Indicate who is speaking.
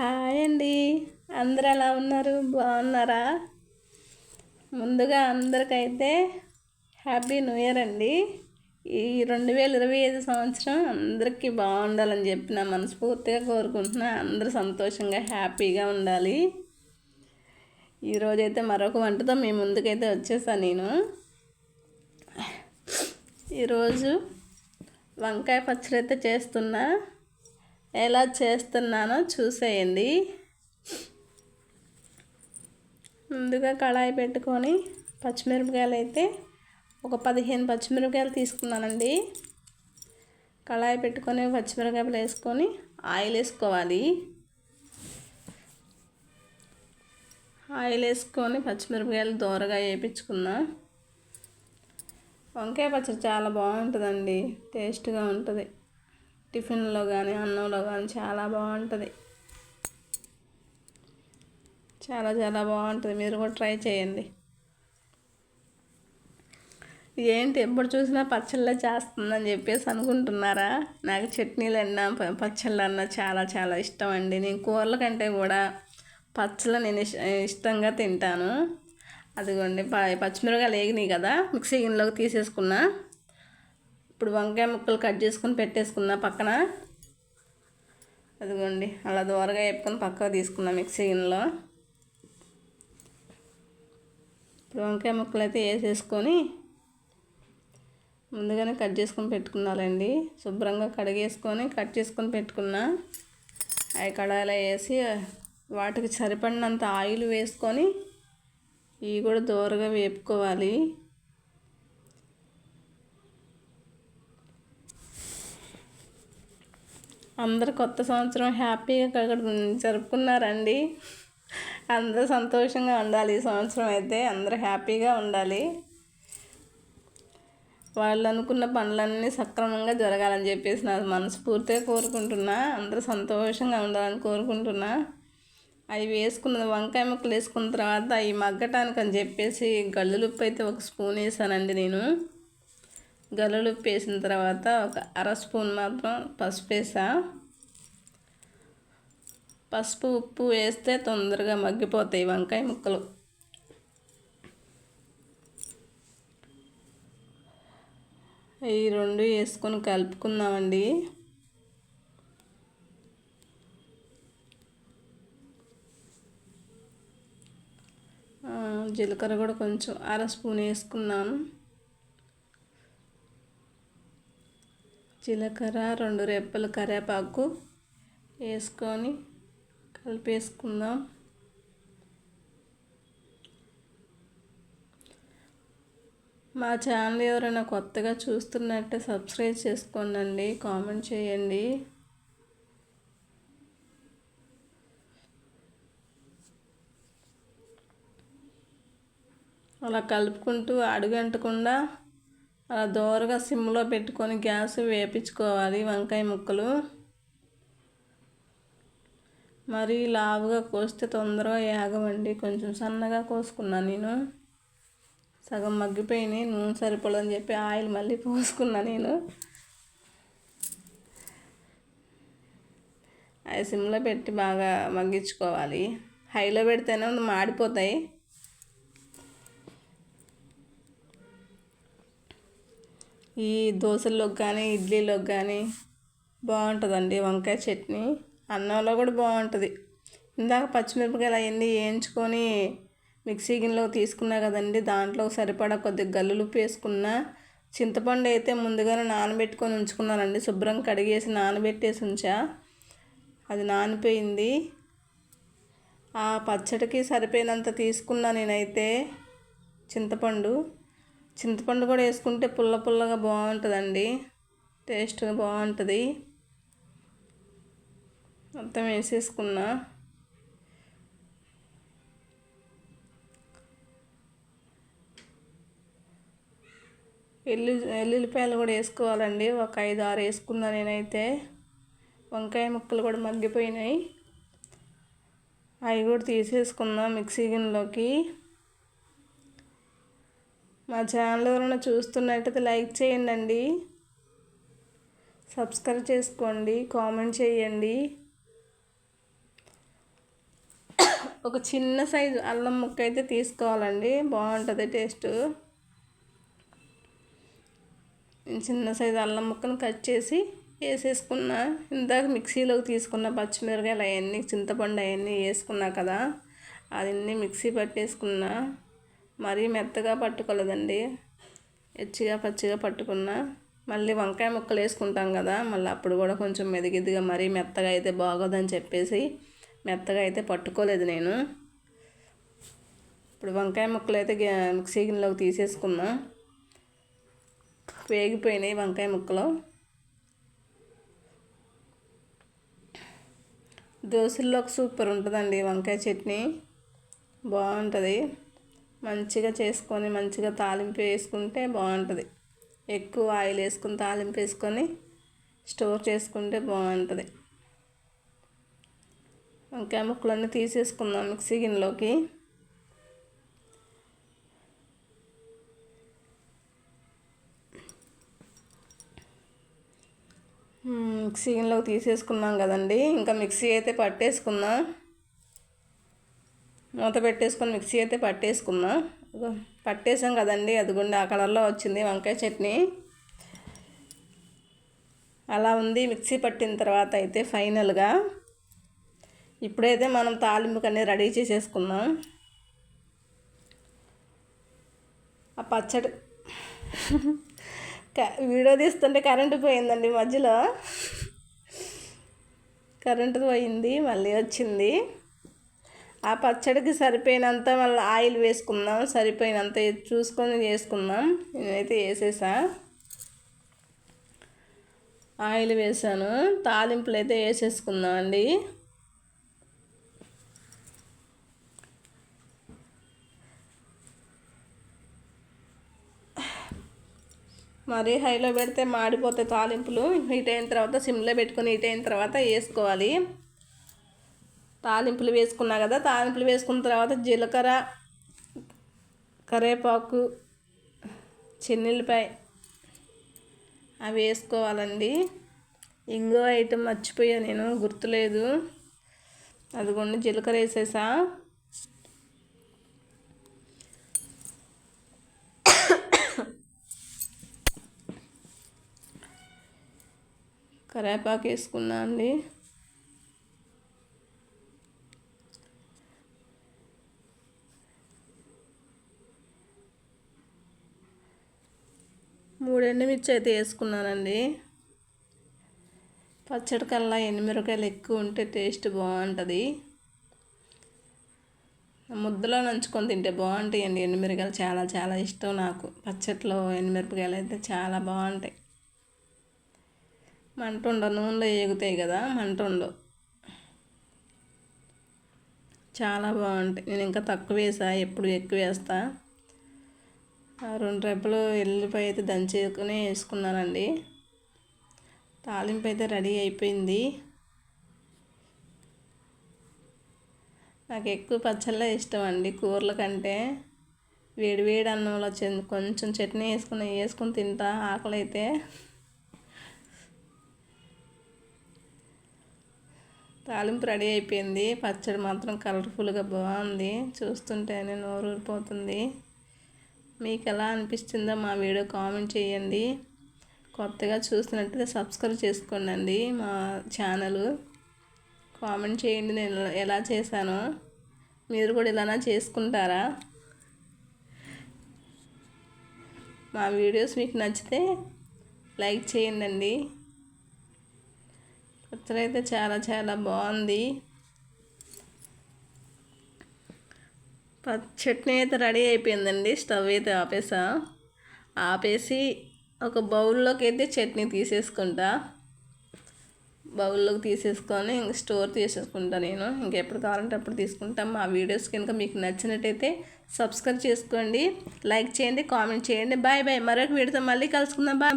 Speaker 1: Hi అండి. అందరు ఎలా ఉన్నారు? బాగున్నారా? ముందుగా అందరికైతే హ్యాపీ న్యూ ఇయర్ అండి. ఈ రెండు వేల ఇరవై ఐదు సంవత్సరం అందరికీ బాగుండాలని చెప్పి నా మనస్ఫూర్తిగా కోరుకుంటున్నా. అందరూ సంతోషంగా హ్యాపీగా ఉండాలి. ఈరోజైతే మరొక వంటతో మీ ముందుకైతే వచ్చేసాను నేను. ఈరోజు వంకాయ పచ్చడి అయితే చేస్తున్నా. ఎలా చేస్తున్నానో చూసేయండి. ముందుగా కళాయి పెట్టుకొని పచ్చిమిరపకాయలు అయితే ఒక పదిహేను పచ్చిమిరపకాయలు తీసుకున్నానండి. కళాయి పెట్టుకొని పచ్చిమిరపకాయలు వేసుకొని ఆయిల్ వేసుకోవాలి. ఆయిల్ వేసుకొని పచ్చిమిరపకాయలు దోరగా వేయించుకున్నా. వంకాయ పచ్చడి చాలా బాగుంటుందండి టేస్ట్గా ఉంటుంది. టిఫిన్లో కానీ అన్నంలో కానీ చాలా బాగుంటుంది. చాలా చాలా బాగుంటుంది. మీరు కూడా ట్రై చేయండి. ఏంటి ఎప్పుడు చూసినా పచ్చళ్ళ చేస్తుందని చెప్పేసి అనుకుంటున్నారా? నాకు చట్నీలు అన్నా పచ్చళ్ళు అన్నా చాలా చాలా ఇష్టం అండి. నేను కూరల కంటే కూడా పచ్చళ్ళు నేను ఇష్టంగా తింటాను. అదిగోండి పచ్చిమిరకాయలు వేగినాయి కదా మిక్సీ గిన్నెలోకి తీసేసుకున్నా. ఇప్పుడు వంకాయ ముక్కలు కట్ చేసుకుని పెట్టేసుకున్నా పక్కన? అదిగోండి అలా దూరగా వేపుకొని పక్కకు తీసుకున్నా మిక్సీ గిన్నెలో. ఇప్పుడు వంకాయ ముక్కలు అయితే వేసేసుకొని ముందుగానే కట్ చేసుకొని పెట్టుకున్నారండి. శుభ్రంగా కడిగేసుకొని కట్ చేసుకొని పెట్టుకున్నా అవి కడాయిలో వేసి వాటికి సరిపడినంత ఆయిల్ వేసుకొని ఇవి కూడా దూరగా వేపుకోవాలి. అందరు కొత్త సంవత్సరం హ్యాపీగా జరుపుకున్నారండి. అందరూ సంతోషంగా ఉండాలి ఈ సంవత్సరం అయితే అందరూ హ్యాపీగా ఉండాలి. వాళ్ళు అనుకున్న పనులన్నీ సక్రమంగా జరగాలని చెప్పేసి నా మనస్ఫూర్తిగా కోరుకుంటున్నా. అందరూ సంతోషంగా ఉండాలని కోరుకుంటున్నా. అవి వేసుకున్న వంకాయ ముక్కలు వేసుకున్న తర్వాత అవి మగ్గటానికి అని చెప్పేసి గల్లులుప్పు అయితే ఒక స్పూన్ వేసానండి నేను. గలలు వేసిన తర్వాత ఒక అర స్పూన్ మాత్రం పసుపు వేసా. పసుపు ఉప్పు వేస్తే తొందరగా మగ్గిపోతాయి వంకాయ ముక్కలు. ఈ రెండు వేసుకొని కలుపుకుందామండి. జీలకర్ర కూడా కొంచెం అర స్పూన్ వేసుకున్నాను. జీలకర్ర రెండు రెప్పలు కరివేపాకు వేసుకొని కలిపేసుకుందాం. మా ఛానల్ ఎవరైనా కొత్తగా చూస్తున్నట్టే సబ్స్క్రైబ్ చేసుకోండి కామెంట్ చేయండి. అలా కలుపుకుంటూ అడుగంటకుండా దోరగా సిమ్లో పెట్టుకొని గ్యాస్ వేపించుకోవాలి వంకాయ ముక్కలు. మరీ లావుగా కోస్తే తొందరగా ఏగమండి కొంచెం సన్నగా కోసుకున్నా నేను. సగం మగ్గిపోయినాయి. నూనె సరిపడదని చెప్పి ఆయిల్ మళ్ళీ పోసుకున్నా నేను. అవి సిమ్లో పెట్టి బాగా మగ్గించుకోవాలి. హైలో పెడితేనే మాడిపోతాయి. ఈ దోశల్లోకి కానీ ఇడ్లీలోకి కానీ బాగుంటుందండి వంకాయ చట్నీ. అన్నంలో కూడా బాగుంటుంది. ఇందాక పచ్చిమిరపకాయలు అవన్నీ వేయించుకొని మిక్సీ గిన్నెలో తీసుకున్నా కదండి దాంట్లో సరిపడా కొద్దిగా గల్లులు వేసుకున్న చింతపండు అయితే ముందుగానే నానబెట్టుకొని ఉంచుకున్నానండి. శుభ్రం కడిగేసి నానబెట్టేసి ఉంచా. అది నానిపోయింది. ఆ పచ్చడికి సరిపోయినంత తీసుకున్నా నేనైతే చింతపండు. చింతపండు కూడా వేసుకుంటే పుల్ల పుల్లగా బాగుంటుందండి. టేస్ట్ బాగుంటుంది. మొత్తం వేసేసుకున్నా. ఎల్లు ఎల్లుల్లిపాయలు కూడా వేసుకోవాలండి. ఒక ఐదు ఆరు వేసుకున్నా నేనైతే. వంకాయ ముక్కలు కూడా మగ్గిపోయినాయి. అవి కూడా తీసేసుకున్నా మిక్సీ గిన్నెలోకి. మా ఛానల్ ఎవరైనా చూస్తున్నట్టయితే లైక్ చేయండి అండి సబ్స్క్రైబ్ చేసుకోండి కామెంట్ చేయండి. ఒక చిన్న సైజు అల్లం ముక్క అయితే తీసుకోవాలండి. బాగుంటుంది టేస్ట్ చిన్న సైజు అల్లం ముక్కను కట్ చేసి వేసేసుకున్న. ఇందాక మిక్సీలోకి తీసుకున్న పచ్చిమిరకాయలు అవన్నీ చింతపండు అవన్నీ వేసుకున్నా కదా అవన్నీ మిక్సీ పట్టేసుకున్నా. మరీ మెత్తగా పట్టుకోలేదండి. ఎచ్చిగా పచ్చిగా పట్టుకున్నా. మళ్ళీ వంకాయ ముక్కలు వేసుకుంటాం కదా మళ్ళీ అప్పుడు కూడా కొంచెం మెదిగిద్దిగా మరీ మెత్తగా అయితే బాగోదని చెప్పేసి మెత్తగా అయితే పట్టుకోలేదు నేను. ఇప్పుడు వంకాయ ముక్కలు అయితే మిక్సీ గిన్నెలోకి తీసేసుకున్నా. వేగిపోయినాయి వంకాయ ముక్కలు. దోశల్లోకి సూపర్ ఉంటుందండి వంకాయ చట్నీ. బాగుంటుంది. మంచిగా చేసుకొని మంచిగా తాలింపు వేసుకుంటే బాగుంటుంది. ఎక్కువ ఆయిల్ వేసుకుని తాలింపు వేసుకొని స్టోర్ చేసుకుంటే బాగుంటుంది. వంకాయ ముక్కలన్నీ తీసేసుకుందాం మిక్సీ గిన్నెలోకి. మిక్సీ గిన్నెలోకి తీసేసుకున్నాం కదండి. ఇంకా మిక్సీ అయితే పట్టేసుకుందాం. మూత పెట్టేసుకొని మిక్సీ అయితే పట్టేసుకున్నాం. పట్టేసాం కదండి అదిగుండి ఆ కలర్లో వచ్చింది వంకాయ చట్నీ. అలా ఉంది మిక్సీ పట్టిన తర్వాత అయితే ఫైనల్గా ఇప్పుడైతే మనం తాలింపుకి రెడీ చేసేసుకుందాం. ఆ పచ్చడి వీడియో తీస్తుంటే కరెంటు పోయిందండి మధ్యలో. కరెంటు పోయింది మళ్ళీ వచ్చింది. ఆ పచ్చడికి సరిపోయినంత మళ్ళీ ఆయిల్ వేసుకుందాం. సరిపోయినంత చూసుకొని వేసుకుందాం. నేనైతే వేసేసా. ఆయిల్ వేసాను. తాలింపులు అయితే వేసేసుకుందాం అండి మరి హైలో పెడితే మాడిపోతాయి తాలింపులు. హీట్ అయిన తర్వాత సిమ్లో పెట్టుకొని హీట్ అయిన తర్వాత వేసుకోవాలి. తాలింపులు వేసుకున్నా కదా తాలింపులు వేసుకున్న తర్వాత జీలకర్ర కరేపాకు చెన్నెల్లిపాయ అవి వేసుకోవాలండి. ఇంకో ఐటెం మర్చిపోయా నేను గుర్తులేదు. అదిగోండి జీలకర్ర వేసేసా. కరేపాకు వేసుకున్నా అండి. మూడు ఎండుమిర్చి అయితే వేసుకున్నానండి. పచ్చడి కల్లా ఎండుమిరకాయలు ఎక్కువ ఉంటే టేస్ట్ బాగుంటుంది. ముద్దలో నంచుకొని తింటే బాగుంటాయండి ఎండుమిరకాయలు చాలా చాలా ఇష్టం నాకు. పచ్చట్లో ఎండుమిరపకాయలు అయితే చాలా బాగుంటాయి. మంట నూనెలో ఎగుతాయి కదా మంట ఉండవు చాలా బాగుంటాయి. నేను ఇంకా తక్కువ వేసా ఎప్పుడు ఎక్కువ వేస్తా. రెండు రెబ్బలు ఎల్లుపై అయితే దంచుకొని వేసుకున్నానండి. తాలింపు అయితే రెడీ అయిపోయింది. నాకు ఎక్కువ పచ్చళ్ళే ఇష్టం అండి కూరల కంటే. వేడి వేడి అన్నంలో కొంచెం చట్నీ వేసుకుని వేసుకుని తింటా ఆకలి అయితే తాలింపు రెడీ అయిపోయింది. పచ్చడి మాత్రం కలర్ఫుల్గా బాగుంది. చూస్తుంటేనే నోరు ఊరిపోతుంది మీకు ఎలా అనిపిస్తుందో మా వీడియో కామెంట్ చేయండి. కొత్తగా చూస్తున్నట్టయితే సబ్స్క్రైబ్ చేసుకోండి మా ఛానల్. కామెంట్ చేయండి నేను ఎలా చేశానో. మీరు కూడా ఇలానా చేసుకుంటారా? మా వీడియోస్ మీకు నచ్చితే లైక్ చేయండి పచ్చడి అయితే చాలా చాలా బాగుంది. చట్నీ అయితే రెడీ అయిపోయిందండి. స్టవ్ అయితే ఆపేసా. ఆపేసి ఒక బౌల్లోకి అయితే చట్నీ తీసేసుకుంటా. బౌల్లోకి తీసేసుకొని స్టోర్ తీసేసుకుంటా నేను. ఇంకెప్పుడు కావాలంటే అప్పుడు తీసుకుంటాం. మా వీడియోస్ కనుక మీకు నచ్చినట్టయితే సబ్స్క్రైబ్ చేసుకోండి. లైక్ చేయండి కామెంట్ చేయండి. Bye bye. మరొక వీడియోతో మళ్ళీ కలుసుకుందాం. బాయ్.